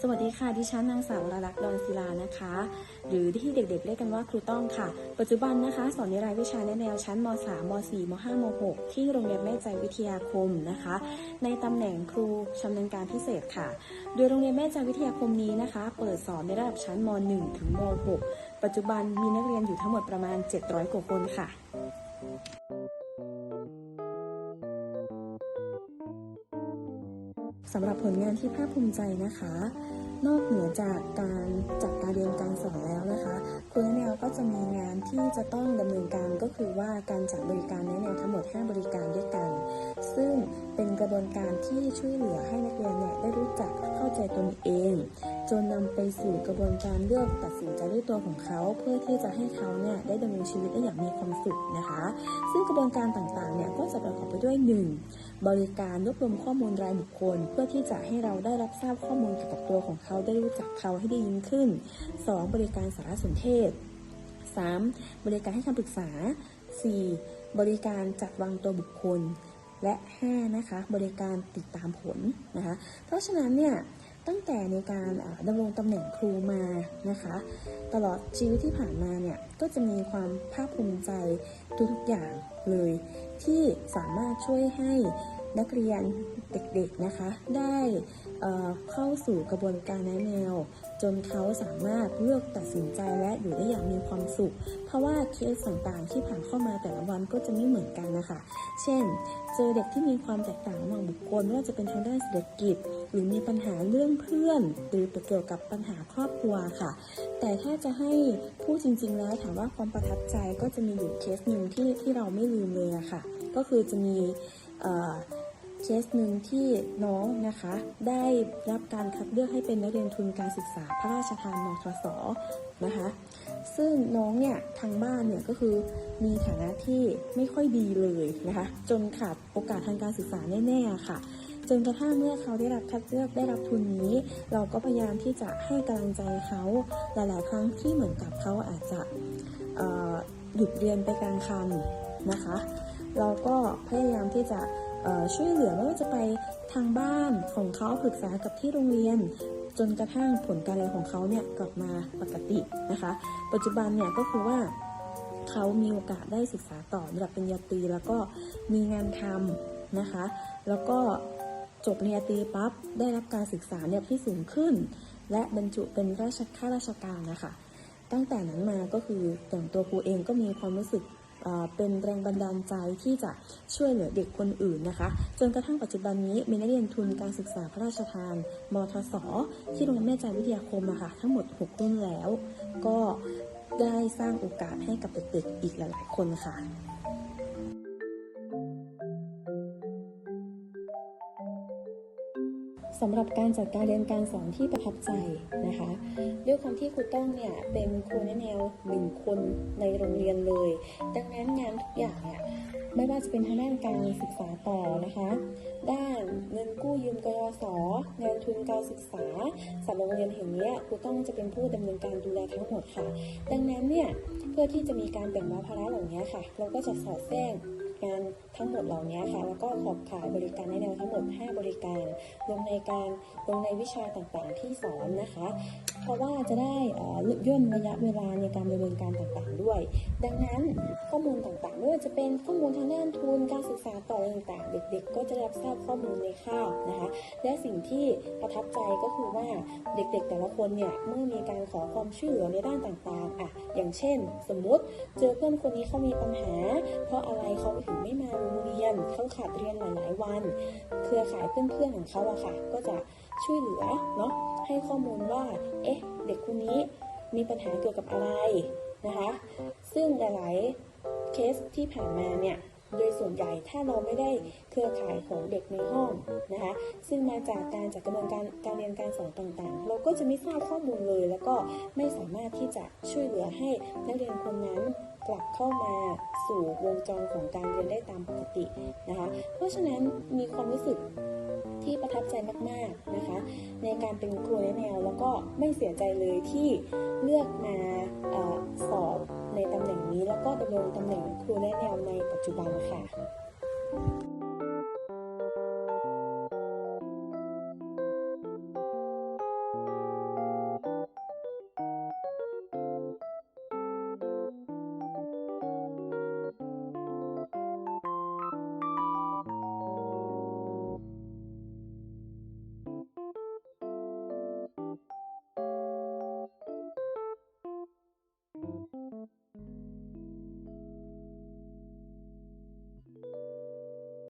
สวัสดีค่ะ ดิฉันนางสาววรลักษณ์ดอนศิลานะคะ หรือที่เด็กๆเรียกกันว่าครูต้องค่ะ ปัจจุบันนะคะ สอนในรายวิชาแนแนวชั้นม .3 ม .4 ม .5 ม .6 ที่โรงเรียนแม่ใจวิทยาคมนะคะ ในตำแหน่งครูชำนาญการพิเศษค่ะ โดยโรงเรียนแม่ใจวิทยาคมนี้นะคะ เปิดสอนในระดับชั้นม .1 ถึงม .6 ปัจจุบันมีนักเรียนอยู่ทั้งหมดประมาณ 700 กว่าคนค่ะ สำหรับผลงานที่ภาคภูมิใจนะคะ นอกเหนือจากการจัดการเรียนการสอนแล้วนะคะคุณแนวก็จะมีงานที่จะต้องดำเนินการก็คือว่าการจัดบริการแนะแนวทั้งหมด 5 บริการด้วยกัน ซึ่ง เป็นกระบวนการที่ช่วยเหลือให้นักเรียนเนี่ยได้รู้จักเข้าใจตนเอง จนนำไปสู่กระบวนการเลือกตัดสินใจด้วยตัวของเขา เพื่อที่จะให้เขาเนี่ยได้ดำเนินชีวิตได้อย่างมีความสุขนะคะ ซึ่งกระบวนการต่างๆเนี่ยก็จะประกอบไปด้วย 1. บริการรวบรวมข้อมูลรายบุคคล เพื่อที่จะให้เราได้รับทราบข้อมูลเกี่ยวกับตัวของเขาได้รู้จักเขาให้ได้ยิ่งขึ้น 2. บริการสารสนเทศ 3. บริการให้คำปรึกษา 4. บริการจัดวางตัวบุคคล และ 5 นะคะ บริการติดตามผลนะคะ เพราะฉะนั้นเนี่ยตั้งแต่ในการดำรงตำแหน่งครูมานะคะ ตลอดชีวิตที่ผ่านมาเนี่ยก็จะมีความภาคภูมิใจทุกๆอย่างเลย ที่สามารถช่วยให้ นักเรียนเด็กๆนะคะ ได้เข้าสู่กระบวนการแนะแนว จนเขาสามารถเลือกตัดสินใจและอยู่ได้อย่างมีความสุข เพราะว่าเคสต่างๆ ที่ผ่านเข้ามาแต่ละวันก็จะไม่เหมือนกันนะคะ เช่น เจอเด็กที่มีความแตกต่างระหว่างบุคคลไม่ว่าจะเป็นทางด้านเศรษฐกิจ หรือมีปัญหาเรื่องเพื่อน หรือเกี่ยวกับปัญหาครอบครัวค่ะ แต่ถ้าจะให้พูดจริง ๆ แล้วถามว่าความประทับใจก็จะมีอยู่เคสหนึ่งที่ที่เราไม่ลืมเลยอะค่ะ ก็คือจะมี เคสหนึ่งที่น้องนะคะได้รับการคัดเลือกให้เป็นนักเรียนทุนการศึกษาพระราชทานมทศนะคะ ซึ่งน้องเนี่ยทางบ้านเนี่ยก็คือมีฐานะที่ไม่ค่อยดีเลยนะคะ จนขาดโอกาสทางการศึกษาแน่ๆค่ะจนกระทั่งเมื่อเขาได้รับคัดเลือกได้รับทุนนี้ เราก็พยายามที่จะให้กำลังใจเขาหลาย ๆ ครั้งที่เหมือนกับเขาอาจจะหยุดเรียนไปกลางคันนะคะ เราก็พยายามที่จะ ช่วยเหลือไม่ว่าจะไปทางบ้านของเขาปรึกษากับที่โรงเรียน จนกระทั่งผลการเรียนของเขาเนี่ยกลับมาปกตินะคะ ปัจจุบันเนี่ยก็คือว่าเขามีโอกาสได้ศึกษาต่อระดับปริญญาตรีแล้วก็มีงานทำนะคะ แล้วก็จบปริญญาตรีปั๊บได้รับการศึกษาเนี่ยที่สูงขึ้น และบรรจุเป็นราชข้าราชการนะคะ ตั้งแต่นั้นมาก็คือแต่ตัวครูเองก็มีความรู้สึก เป็นแรงบันดาลใจที่จะช่วยเหลือเด็กคนอื่นนะคะ จนกระทั่งปัจจุบันนี้มีนักเรียนทุนการศึกษาพระราชทาน มทศ ที่โรงเรียนแม่ใจวิทยาคมอะค่ะทั้งหมด 6 รุ่นแล้ว ก็ได้สร้างโอกาสให้กับเด็กๆอีกหลายๆคนค่ะ สำหรับการจัดการเรียนการสอนที่ประทับใจนะคะด้วยความที่ครูต้องเนี่ยเป็นครูแนแนวหนึ่งคนในโรงเรียนเลย ดังนั้นงานทุกอย่างเนี่ยไม่ว่าจะเป็นทางด้านการศึกษาต่อนะคะ ด้านเงินกู้ยืมกยศงานทุนการศึกษาสำหรับโรงเรียนแห่งเนี้ยครูต้องจะเป็นผู้ดำเนินการดูแลทั้งหมดค่ะ ดังนั้นเนี่ยเพื่อที่จะมีการแบ่งเบาภาระเหล่านี้ค่ะ เราก็จะสอดแทรก งานทั้งหมดเหล่านี้ค่ะ แล้วก็ขอบขายบริการแนะแนวทั้งหมด 5 บริการ ลงในการลงในวิชาต่างๆที่สอนนะคะ เพราะว่าจะได้ย่นระยะเวลาในการดำเนินการต่างๆด้วย ดังนั้นข้อมูลต่างๆไม่ว่าจะเป็นข้อมูลทางด้านทุนการศึกษาต่ออะไรต่างๆ เด็กๆ ก็จะรับทราบข้อมูลในคาบนะคะและสิ่งที่ประทับใจก็คือว่าเด็กๆ แต่ละคนเนี่ยเมื่อมีการขอความช่วยเหลือในด้านต่างๆอะอย่างเช่น สมมุติเจอเพื่อนคนนี้เขามีปัญหา เพราะอะไรเขาถึงไม่มาโรงเรียนเขาขาดเรียนหลายๆวัน เครือข่ายเพื่อนๆของเขาอะค่ะ ก็จะ ช่วยเหลือเนาะให้ข้อมูลว่าเอ๊ะเด็กคนนี้มีปัญหาเกี่ยวกับอะไรนะคะ ซึ่งหลายๆเคสที่ผ่านมาเนี่ยโดยส่วนใหญ่ถ้าเราไม่ได้เครือข่ายของเด็กในห้องนะคะซึ่งมาจากการจัดกระบวนการการเรียนการสอนต่างๆ เราก็จะไม่ทราบข้อมูลเลย แล้วก็ไม่สามารถที่จะช่วยเหลือให้นักเรียนคนนั้นกลับเข้ามาสู่วงจรของการเรียนได้ตามปกตินะคะเพราะฉะนั้นมีความรู้สึก ที่ประทับใจมากๆนะคะ ในการเป็นครูแนะแนวแล้วก็ไม่เสียใจเลยที่เลือกมาออสอบในตำแหน่งนี้ แล้วก็ดำรงตำแหน่งครูแนะแนวในปัจจุบันค่ะ